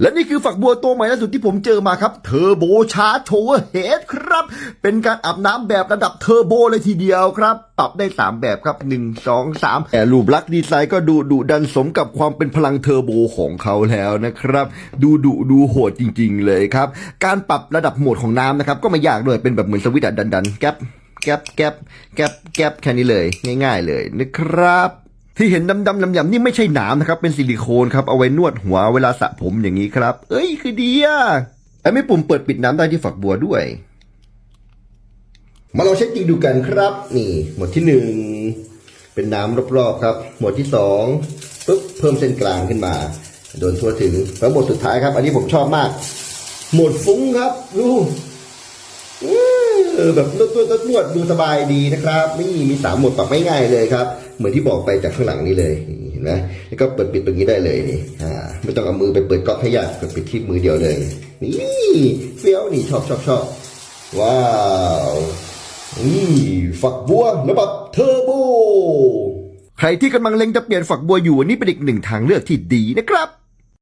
และนี่คือฝักบัวตัวใหม่ล่าสุดที่ผมเจอมาครับเทอร์โบชาร์จโชเวอร์เฮดครับ เป็นการอาบน้ำแบบระดับเทอร์โบเลยทีเดียวครับ ปรับได้ 3 แบบครับ 1 2 3แต่รูปลักษณ์ดีไซน์ก็ดูดุดันสมกับความเป็นพลังเทอร์โบของเขาแล้วนะครับ ดูดุดูโหดจริง ๆ เลยครับ การปรับระดับโหมดของน้ำนะครับ ก็ไม่ยากด้วยเป็นแบบเหมือนสวิตช์ดันดันแก๊ปแก๊ปแก๊ปแก๊ปแก๊ปแค่นี้เลย ง่าย ๆ เลยนะครับ ที่เห็นดำๆลำๆนี่ไม่ใช่หนามนะครับ เป็นซิลิโคนครับ เอาไว้นวดหัวเวลาสระผมอย่างนี้ครับ เอ้ยคือดีอะไอ้ไม่ปุ่มเปิดปิดน้ำได้ที่ฝักบัวด้วย มาลองเช็คจริงดูกันครับ นี่หมวดที่หนึ่งเป็นน้ำรอบๆครับ หมวดที่สองปึ๊บเพิ่มเส้นกลางขึ้นมา โดนทั่วถึงแล้วหมวดสุดท้ายครับ อันนี้ผมชอบมาก หมวดฟุ้งครับดู ออแบบนวดนวดนวดนวดดูสบายดีนะครับ นี่มีสามโหมดปรับง่ายๆเลยครับ เหมือนที่บอกไปจากข้างหลังนี้เลยเห็นไหมแล้วก็เปิดปิดตรงนี้ได้เลยนี่อ่าไม่ต้องเอามือไปเปิดก๊อกให้ยากเปิดปิดที่มือเดียวเลย นี่เฟี้ยวนี่ชอบชอบชอบว้าวนี่ฝักบัวระบบเทอร์โบใครที่กำลังเล็งจะเปลี่ยนฝักบัวอยู่อันนี้เป็นอีกหนึ่งทางเลือกที่ดีนะครับ